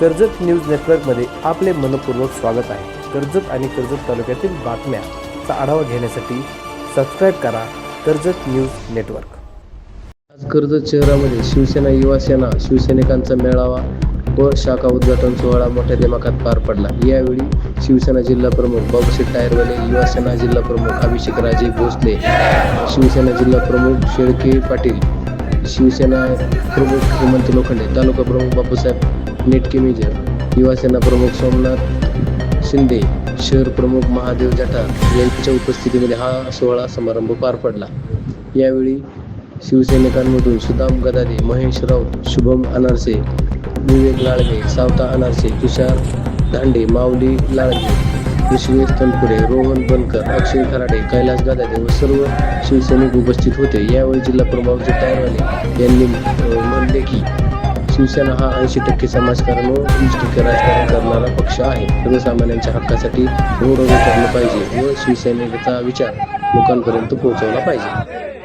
Karjat news नेटवर्कमध्ये आपले मनपूर्वक स्वागत आहे. कर्जत आणि कर्जत तालुक्यातील बातम्याचा आढावा घेण्यासाठी सबस्क्राईब करा कर्जत न्यूज नेटवर्क. आज कर्जत शहरामध्ये शिवसेना युवा सेना शिवसैनिकांचा मेळावा व शाखा उद्घाटन सोहळा मोठ्या दिमाखात पार पडला. यावेळी शिवसेना जिल्हा प्रमुख बाबूशेठ टायरवाले युवासेना जिल्हा प्रमुख अभिषेक राजे भोसले शिवसेना जिल्हा प्रमुख शेळके पाटील शिवसेना प्रमुख हेमंत लोखंडे तालुका प्रमुख बापूसाहेब नेटके मेजर प्रमुख सोमनाथ शिंदे शहर प्रमुख महादेव जठार यांच्या उपस्थितीमध्ये हा सोहळा समारंभ पार पडला. यावेळी शिवसैनिकांमधून सुदाम गदादे महेश राऊत शुभम अनारसे विवेक लाळगे सावता अनारसे तुषार धांडे माऊली लाळगे विश्वेश तनपुरे रोहन बनकर अक्षय खराडे कैलास गदादे व सर्व शिवसैनिक उपस्थित होते. यावेळी जिल्हा प्रमुख टायरवाले यांनी म्हणले की शिवसेना हा ऐंशी टक्के समाजकारण व वीस टक्के राजकारण करणारा पक्ष आहे. सर्वसामान्यांच्या हक्कासाठी रोड उतरलं पाहिजे व शिवसेनेचा विचार लोकांपर्यंत पोहोचवला पाहिजे.